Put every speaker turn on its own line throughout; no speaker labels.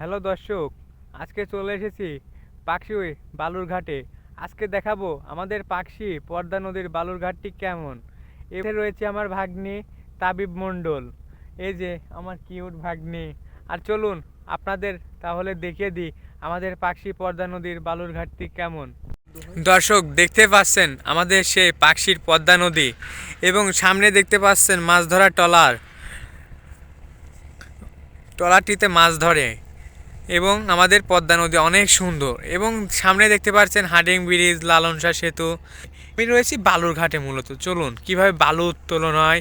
Hello দর্শক, আজকে চলে এসেছি পাকশি বালুরঘাটে আজকে দেখাবো আমাদের পাখি পদ্মা নদীর বালুরঘাটটি কেমন। এতে রয়েছে আমার ভাগ্নি তাবিব মণ্ডল। এই যে আমার কিউট ভাগ্নি। আর চলুন আপনাদের তাহলে দেখিয়ে দিই আমাদের পাখি পদ্মা নদীর বালুরঘাটটি কেমন। দর্শক, দেখতে পাচ্ছেন আমাদের সেই পাখির পদ্মা নদী এবং সামনে দেখতে পাচ্ছেন মাছ ধরা ট্রলার ট্রলারটিতে মাছ ধরে। এবং আমাদের পদ্মা নদী অনেক সুন্দর এবং সামনে দেখতে পাচ্ছেন হাডিং ব্রিজ লালনসা সেতু। আমি রয়েছি বালুরঘাটে মূলত। চলুন কীভাবে বালু উত্তোলন হয়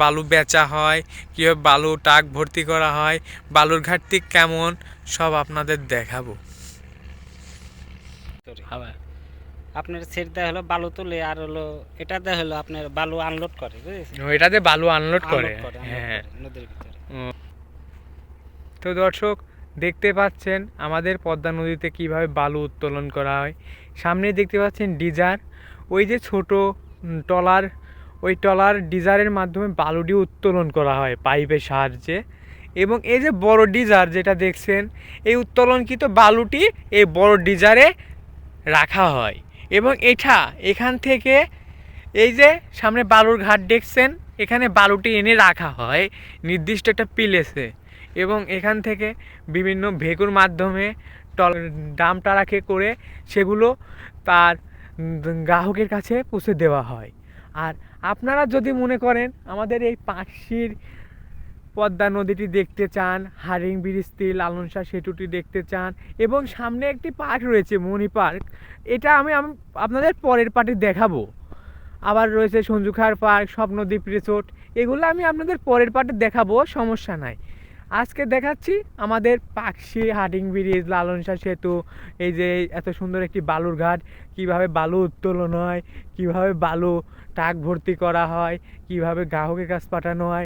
বালু বেচা হয় কীভাবে বালু টাক ভর্তি করা হয় বালুরঘাটটি কেমন সব আপনাদের দেখাবো।
আপনার সেট দেওয়া হলো বালু তুলে আর হলো এটা দেওয়া হলো আপনার বালু আনলোড করে বুঝেছেন?
এটাতে বালু আনলোড করে হ্যাঁ।
নদীর ভিতরে।
তো দর্শক দেখতে পাচ্ছেন আমাদের পদ্মা নদীতে কীভাবে বালু উত্তোলন করা হয়। সামনে দেখতে পাচ্ছেন ডিজার। ওই যে ছোট উম, ট্রলার ওই ট্রলার ডিজারের মাধ্যমে বালুটি উত্তোলন করা হয় পাইপের সাহায্যে। এবং এই যে বড় ডিজার যেটা দেখছেন এই উত্তোলনকৃত বালুটি এই বড় ডিজারে রাখা হয়। এবং এটা এখান থেকে এই যে সামনে বালুর ঘাট দেখছেন এখানে বালুটি এনে রাখা হয় নির্দিষ্ট একটা প্লেসে। এবং এখান থেকে বিভিন্ন ভেকুর মাধ্যমে টল ডাম টারাকে করে সেগুলো তার গ্রাহকের কাছে পৌঁছে দেওয়া হয়। আর আপনারা যদি মনে করেন আমাদের এই পাখির পদ্মা নদীটি দেখতে চান হারিং ব্রিজটি লালন শাহ সেতুটি দেখতে চান এবং সামনে একটি পার্ক রয়েছে, মণি পার্ক। এটা আমি, আপনাদের পরের পার্টি দেখাবো। আবার রয়েছে সঞ্জুখার পার্ক, স্বপ্নদ্বীপ রিসোর্ট। এগুলো আমি আপনাদের পরের পার্টে দেখাবো, সমস্যা নাই। আজকে দেখাচ্ছি আমাদের পাকশি হাটিং ব্রিজ লালন শাহ সেতু, এই যে এত সুন্দর একটি বালুর ঘাট, কীভাবে বালু উত্তোলন হয়, কীভাবে বালু টাক ভর্তি করা হয়, কীভাবে গ্রাহকের কাছ পাঠানো হয়